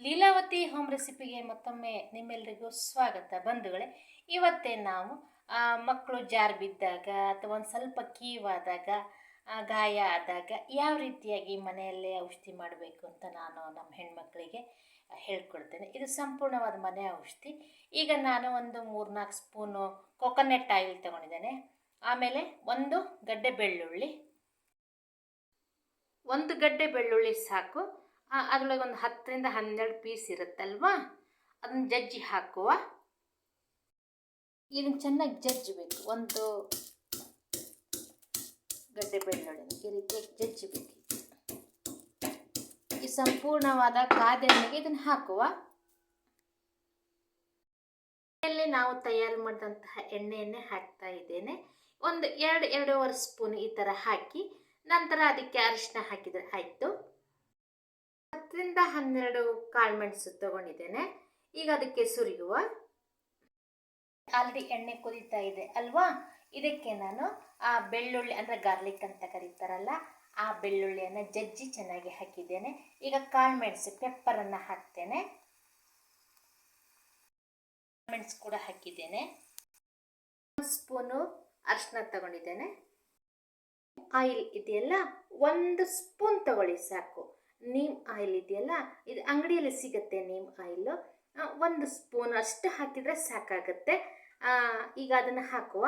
Leelavathi home ರೆಸಿಪಿಗೆ ಮತ್ತೊಮ್ಮೆ ನಿಮ್ಮೆಲ್ಲರಿಗೂ ಸ್ವಾಗತ. ಬಂಧುಗಳೇ, ಇವತ್ತೇ ನಾವು ಮಕ್ಕಳು ಜಾರ್ ಬಿದ್ದಾಗ ಅಥವಾ ಒಂದು ಸ್ವಲ್ಪ ಕೀವಾದಾಗ ಗಾಯ ಆದಾಗ ಯಾವ ರೀತಿಯಾಗಿ ಮನೆಯಲ್ಲೇ ಔಷಧಿ ಮಾಡಬೇಕು ಅಂತ ನಾನು ನಮ್ಮ ಹೆಣ್ಮಕ್ಳಿಗೆ ಹೇಳ್ಕೊಡ್ತೇನೆ ಇದು ಸಂಪೂರ್ಣವಾದ ಮನೆ ಔಷಧಿ. ಈಗ ನಾನು ಒಂದು ಮೂರ್ನಾಲ್ಕು ಸ್ಪೂನು ಕೊಕೊನೆಟ್ ಆಯಿಲ್ ತೊಗೊಂಡಿದ್ದೇನೆ. ಆಮೇಲೆ ಒಂದು ಗಡ್ಡೆ ಬೆಳ್ಳುಳ್ಳಿ. ಒಂದು ಗಡ್ಡೆ ಬೆಳ್ಳುಳ್ಳಿ ಸಾಕು. ಅದರೊಳಗೆ ಒಂದು ಹತ್ತರಿಂದ ಹನ್ನೆರಡು ಪೀಸ್ ಇರುತ್ತಲ್ವಾ? ಅದನ್ನು ಜಜ್ಜಿ ಹಾಕುವ. ಇದನ್ನು ಚೆನ್ನಾಗಿ ಜಜ್ಜಬೇಕು. ಒಂದು ಗಡ್ಡೆ ಬೆಳ್ಳುಳ್ಳಿ ಈ ರೀತಿಯಾಗಿ ಜಜ್ಜಬೇಕು. ಈ ಸಂಪೂರ್ಣವಾದ ಕಾದೆಣ್ಣೆಗೆ ಇದನ್ನು ಹಾಕುವ. ಎಣ್ಣೆಯಲ್ಲಿ ನಾವು ತಯಾರು ಮಾಡಿದಂತಹ ಎಣ್ಣೆಯನ್ನೇ ಹಾಕ್ತಾ ಇದ್ದೇನೆ. ಒಂದು ಎರಡು ಎರಡೂವರೆ ಸ್ಪೂನ್ ಈ ಥರ ಹಾಕಿ, ನಂತರ ಅದಕ್ಕೆ ಅರಿಶಿನ ಹಾಕಿದರೆ ಆಯಿತು. ಹನ್ನೆರಡು ಕಾಳುಮೆಣಸು ತಗೊಂಡಿದ್ದೇನೆ. ಈಗ ಅದಕ್ಕೆ ಸುರಿಯುವ ಆಲ್ರೆಡಿ ಎಣ್ಣೆ ಕುದೀತಾ ಇದೆ ಅಲ್ವಾ? ಇದಕ್ಕೆ ನಾನು ಆ ಬೆಳ್ಳುಳ್ಳಿ ಅಂದರೆ ಗಾರ್ಲಿಕ್ ಅಂತ ಕರೀತಾರಲ್ಲ, ಆ ಬೆಳ್ಳುಳ್ಳಿಯನ್ನು ಜಜ್ಜಿ ಚೆನ್ನಾಗಿ ಹಾಕಿದ್ದೇನೆ. ಈಗ ಕಾಳುಮೆಣಸು ಪೆಪ್ಪರನ್ನು ಹಾಕ್ತೇನೆ. ಮೆಣಸು ಕೂಡ ಹಾಕಿದ್ದೇನೆ. ಸ್ಪೂನು ಅರಿಶಿನ ತಗೊಂಡಿದ್ದೇನೆ. ಆಯಿಲ್ ಇದೆಯಲ್ಲ, ಒಂದು ಸ್ಪೂನ್ ತಗೊಳ್ಳಿ ಸಾಕು. ನೀಮ್ ಆಯಿಲ್ ಇದೆಯಲ್ಲ, ಇದು ಅಂಗಡಿಯಲ್ಲಿ ಸಿಗುತ್ತೆ ನೀಮ್ ಆಯಿಲು. ಒಂದು ಸ್ಪೂನ್ ಅಷ್ಟು ಹಾಕಿದರೆ ಸಾಕಾಗುತ್ತೆ. ಈಗ ಅದನ್ನು ಹಾಕುವ.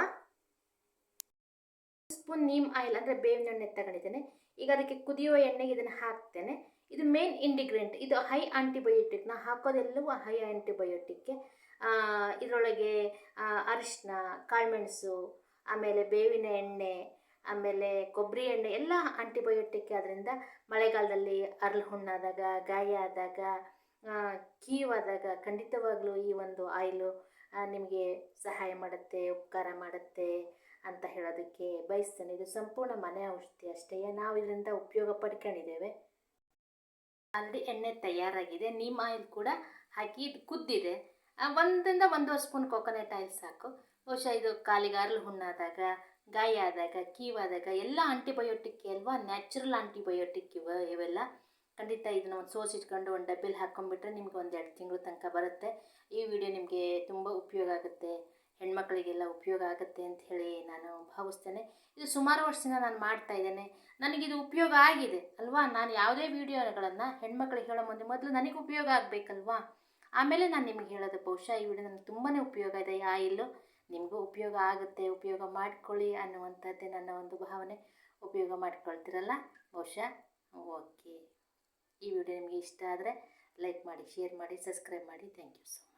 ಸ್ಪೂನ್ ನೀಮ್ ಆಯಿಲ್ ಅಂದರೆ ಬೇವಿನ ಎಣ್ಣೆ ತಗೊಂಡಿದ್ದೇನೆ. ಈಗ ಅದಕ್ಕೆ ಕುದಿಯುವ ಎಣ್ಣೆಗೆ ಇದನ್ನು ಹಾಕ್ತೇನೆ. ಇದು ಮೇನ್ ಇಂಡಿಗ್ರೆಂಟ್ ಇದು ಹೈ ಆಂಟಿಬಯೋಟಿಕ್ ನಾ ಹಾಕೋದೆಲ್ಲವೂ ಹೈ ಆ್ಯಂಟಿಬಯೋಟಿಕ್ಗೆ ಇದರೊಳಗೆ ಅರಿಶಿನ ಕಾಳುಮೆಣಸು ಆಮೇಲೆ ಬೇವಿನ ಎಣ್ಣೆ ಆಮೇಲೆ ಕೊಬ್ಬರಿ ಎಣ್ಣೆ ಎಲ್ಲ ಆಂಟಿಬಯೋಟಿಕ್ ಆದ್ದರಿಂದ ಮಳೆಗಾಲದಲ್ಲಿ ಅರಳು ಹುಣ್ಣಾದಾಗ, ಗಾಯ ಆದಾಗ ಕೀವಾದಾಗ ಖಂಡಿತವಾಗ್ಲೂ ಈ ಒಂದು ಆಯಿಲು ನಿಮಗೆ ಸಹಾಯ ಮಾಡುತ್ತೆ, ಉಪಕಾರ ಮಾಡುತ್ತೆ ಅಂತ ಹೇಳೋದಕ್ಕೆ ಬಯಸ್ತೇನೆ. ಇದು ಸಂಪೂರ್ಣ ಮನೆ ಔಷಧಿ ಅಷ್ಟೇ. ನಾವು ಇದರಿಂದ ಉಪಯೋಗ ಪಡ್ಕೊಂಡಿದ್ದೇವೆ. ಆಲ್ರೆಡಿ ಎಣ್ಣೆ ತಯಾರಾಗಿದೆ. ನಿಮ್ಮ ಆಯಿಲ್ ಕೂಡ ಹಾಕಿ ಕುದ್ದಿದೆ. ಒಂದರಿಂದ ಒಂದೂವರೆ ಸ್ಪೂನ್ ಕೊಕೊನೆಟ್ ಆಯಿಲ್ ಸಾಕು. ಬಹುಶಃ ಇದು ಕಾಲಿಗಾರಲು ಹುಣ್ಣಾದಾಗ ಗಾಯ ಆದಾಗ ಕೀವಾದಾಗ ಎಲ್ಲ ಆಂಟಿಬಯೋಟಿಕ್ ಅಲ್ವಾ? ನ್ಯಾಚುರಲ್ ಆಂಟಿಬಯೋಟಿಕ್ ಇವ ಇವೆಲ್ಲ. ಖಂಡಿತ ಇದನ್ನ ಒಂದು ಸೋಸ್ ಇಟ್ಕೊಂಡು ಒಂದು ಡಬ್ಬಿಲಿ ಹಾಕ್ಕೊಂಡ್ಬಿಟ್ರೆ ನಿಮ್ಗೆ ಒಂದು ಎರಡು ತಿಂಗಳು ತನಕ ಬರುತ್ತೆ. ಈ ವಿಡಿಯೋ ನಿಮಗೆ ತುಂಬ ಉಪಯೋಗ ಆಗುತ್ತೆ. ಹೆಣ್ಮಕ್ಳಿಗೆಲ್ಲ ಉಪಯೋಗ ಆಗುತ್ತೆ ಅಂತ ಹೇಳಿ ನಾನು ಭಾವಿಸ್ತೇನೆ. ಇದು ಸುಮಾರು ವರ್ಷದಿಂದ ನಾನು ಮಾಡ್ತಾ ಇದ್ದೇನೆ. ನನಗಿದು ಉಪಯೋಗ ಆಗಿದೆ, ಅಲ್ವಾ? ನಾನು ಯಾವುದೇ ವಿಡಿಯೋಗಳನ್ನು ಹೆಣ್ಮಕ್ಳಿಗೆ ಹೇಳೋ ಮುಂದೆ ಮೊದಲು ನನಗೆ ಉಪಯೋಗ ಆಗಬೇಕಲ್ವಾ? ಆಮೇಲೆ ನಾನು ನಿಮಗೆ ಹೇಳೋದು ಬಹುಶಃ ಈ ವಿಡಿಯೋ ನನಗೆ ತುಂಬಾ ಉಪಯೋಗ ಇದೆ ಆಯಿಲು ನಿಮಗೂ ಉಪಯೋಗ ಆಗುತ್ತೆ, ಉಪಯೋಗ ಮಾಡ್ಕೊಳ್ಳಿ ಅನ್ನುವಂಥದ್ದೇ ನನ್ನ ಒಂದು ಭಾವನೆ. ಉಪಯೋಗ ಮಾಡ್ಕೊಳ್ತೀರಲ್ಲ? ಬಹುಶಃ? ಓಕೆ. ಈ ವಿಡಿಯೋ ನಿಮಗೆ ಇಷ್ಟ ಆದರೆ ಲೈಕ್ ಮಾಡಿ, ಶೇರ್ ಮಾಡಿ, ಸಬ್ಸ್ಕ್ರೈಬ್ ಮಾಡಿ. Thank you so